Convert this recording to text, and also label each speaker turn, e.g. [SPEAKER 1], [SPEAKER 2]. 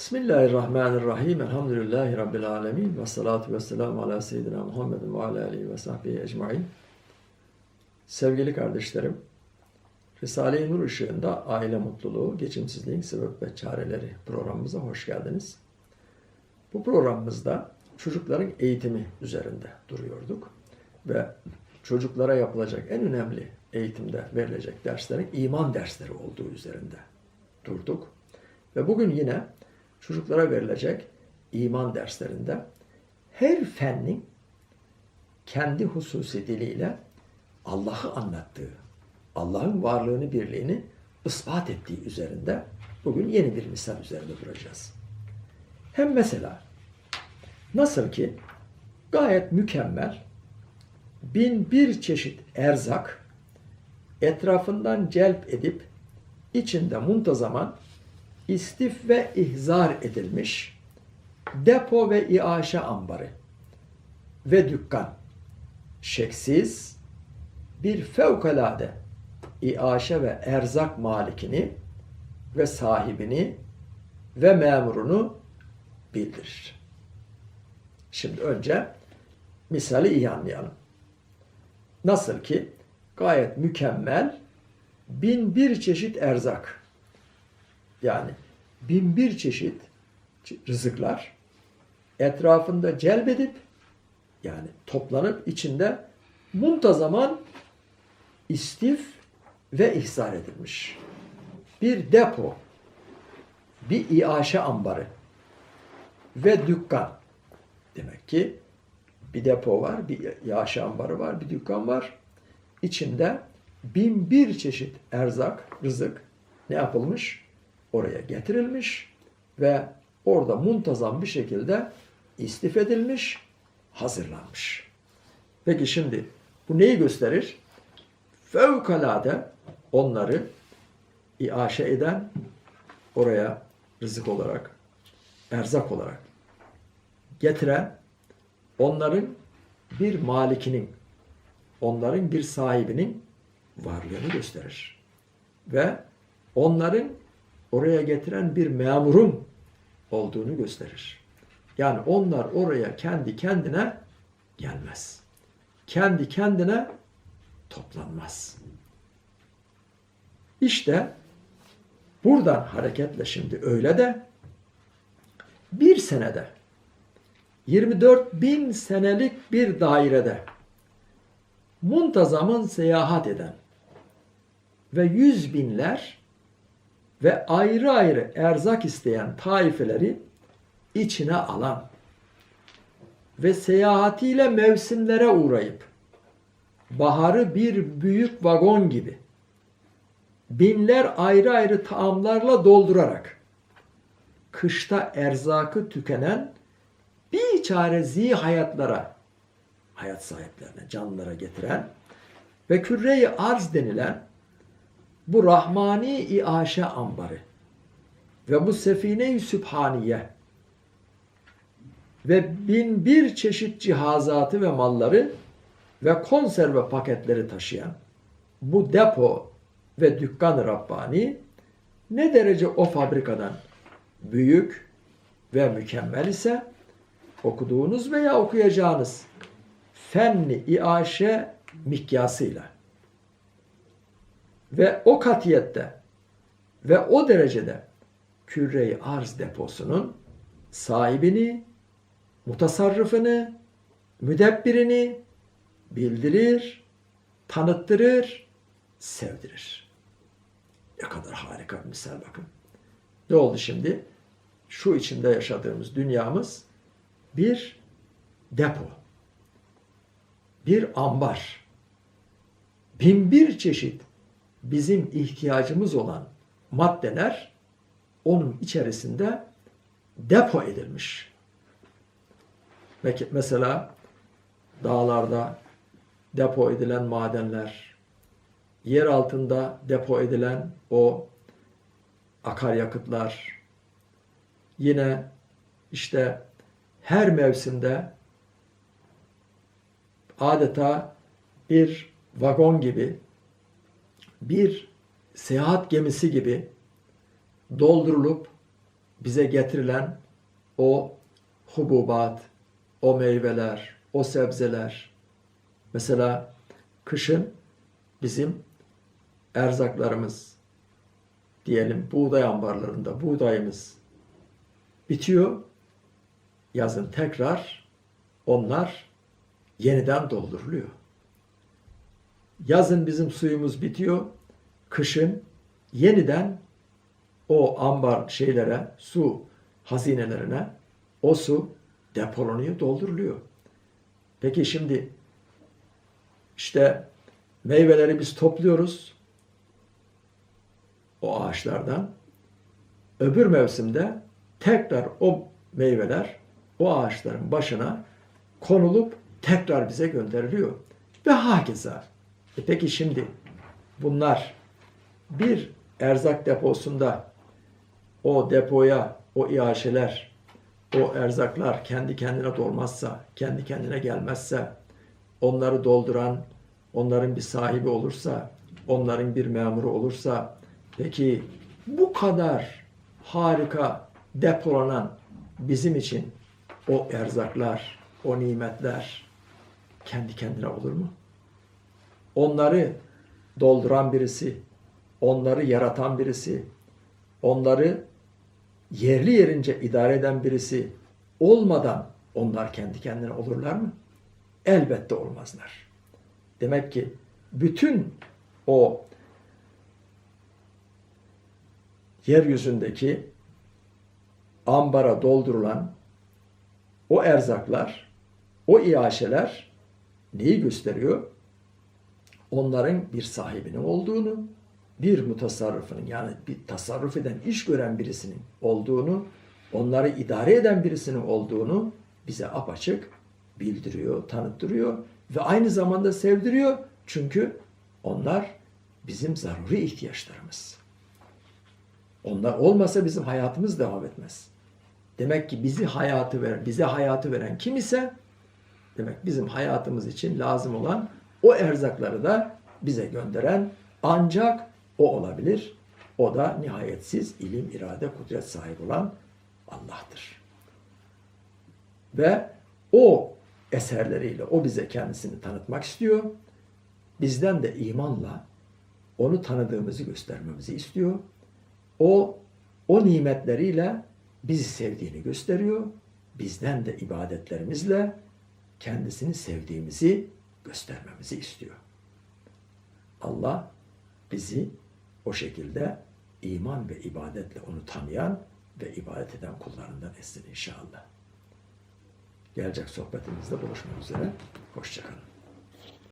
[SPEAKER 1] Bismillahirrahmanirrahim. Elhamdülillahi Rabbil alemin. Ve salatu ve selamu ala seyyidina Muhammedin ve ala aleyhi ve sahbihi ecmain. Sevgili kardeşlerim, Risale-i Nur ışığında aile mutluluğu, geçimsizliğin sebep ve çareleri programımıza hoş geldiniz. Bu programımızda çocukların eğitimi üzerinde duruyorduk ve çocuklara yapılacak en önemli eğitimde verilecek derslerin iman dersleri olduğu üzerinde durduk. Ve bugün yine çocuklara verilecek iman derslerinde her fennin kendi hususi diliyle Allah'ı anlattığı, Allah'ın varlığını, birliğini ispat ettiği üzerinde bugün yeni bir misal üzerinde duracağız. Hem mesela nasıl ki gayet mükemmel bin bir çeşit erzak etrafından celp edip içinde muntazaman istif ve ihzar edilmiş depo ve iaşe ambarı ve dükkan şeksiz bir fevkalade iaşe ve erzak malikini ve sahibini ve memurunu bildirir. Şimdi önce misali iyi anlayalım. Nasıl ki gayet mükemmel bin bir çeşit erzak yani bin bir çeşit rızıklar etrafında celbedip yani toplanıp içinde muntazaman istif ve ihzar edilmiş. Bir depo, bir iaşe ambarı ve dükkan. Demek ki bir depo var, bir iaşe ambarı var, bir dükkan var. İçinde bin bir çeşit erzak, rızık ne yapılmış? Oraya getirilmiş ve orada muntazam bir şekilde istif edilmiş, hazırlanmış. Peki şimdi bu neyi gösterir? Fevkalade onları iaşe eden oraya rızık olarak, erzak olarak getiren onların bir malikinin, onların bir sahibinin varlığını gösterir. Ve onların oraya getiren bir memurun olduğunu gösterir. Yani onlar oraya kendi kendine gelmez. Kendi kendine toplanmaz. İşte buradan hareketle şimdi öyle de bir senede 24 bin senelik bir dairede muntazamın seyahat eden ve yüz binler ve ayrı ayrı erzak isteyen taifeleri içine alan ve seyahatiyle mevsimlere uğrayıp baharı bir büyük vagon gibi binler ayrı ayrı taamlarla doldurarak kışta erzakı tükenen bir çarezi hayatlara hayat sahiplerine, canlılara getiren ve küre-i arz denilen bu rahmani iaşe ambarı ve bu sefine-i sübhaniye ve bin bir çeşit cihazatı ve malları ve konserve paketleri taşıyan bu depo ve dükkan Rabbani ne derece o fabrikadan büyük ve mükemmel ise okuduğunuz veya okuyacağınız fenni iaşe mikyasıyla ve o katiyette ve o derecede küre-i arz deposunun sahibini, mutasarrıfını, müdebbirini bildirir, tanıttırır, sevdirir. Ne kadar harika bir misal bakın. Ne oldu şimdi? Şu içinde yaşadığımız dünyamız bir depo, bir ambar, bin bir çeşit bizim ihtiyacımız olan maddeler onun içerisinde depo edilmiş. Mesela dağlarda depo edilen madenler, yer altında depo edilen o akaryakıtlar, yine işte her mevsimde adeta bir vagon gibi, bir seyahat gemisi gibi doldurulup bize getirilen o hububat, o meyveler, o sebzeler. Mesela kışın bizim erzaklarımız diyelim buğday ambarlarında buğdayımız bitiyor. Yazın tekrar onlar yeniden dolduruluyor. Yazın bizim suyumuz bitiyor. Kışın yeniden o ambar şeylere, su hazinelerine o su depolanıyor, dolduruluyor. Peki şimdi işte meyveleri biz topluyoruz o ağaçlardan. Öbür mevsimde tekrar o meyveler o ağaçların başına konulup tekrar bize gönderiliyor. Ve hakeza. E peki şimdi bunlar bir erzak deposunda o depoya o iaşeler, o erzaklar kendi kendine dolmazsa, kendi kendine gelmezse, onları dolduran, onların bir sahibi olursa, onların bir memuru olursa, peki bu kadar harika depolanan bizim için o erzaklar, o nimetler kendi kendine olur mu? Onları dolduran birisi, onları yaratan birisi, onları yerli yerince idare eden birisi olmadan onlar kendi kendine olurlar mı? Elbette olmazlar. Demek ki bütün o yeryüzündeki ambara doldurulan o erzaklar, o iaşeler neyi gösteriyor? Onların bir sahibinin olduğunu, bir mutasarrıfının yani bir tasarruf eden, iş gören birisinin olduğunu, onları idare eden birisinin olduğunu bize apaçık bildiriyor, tanıttırıyor ve aynı zamanda sevdiriyor. Çünkü onlar bizim zaruri ihtiyaçlarımız. Onlar olmasa bizim hayatımız devam etmez. Demek ki bizi hayatı veren, bize hayatı veren kim ise demek bizim hayatımız için lazım olan o erzakları da bize gönderen ancak o olabilir. O da nihayetsiz ilim, irade, kudret sahibi olan Allah'tır. Ve o eserleriyle o bize kendisini tanıtmak istiyor. Bizden de imanla onu tanıdığımızı göstermemizi istiyor. O o nimetleriyle bizi sevdiğini gösteriyor. Bizden de ibadetlerimizle kendisini sevdiğimizi göstermemizi istiyor. Allah bizi o şekilde iman ve ibadetle onu tanıyan ve ibadet eden kullarından etsin inşallah. Gelecek sohbetimizde buluşmak üzere. Hoşçakalın.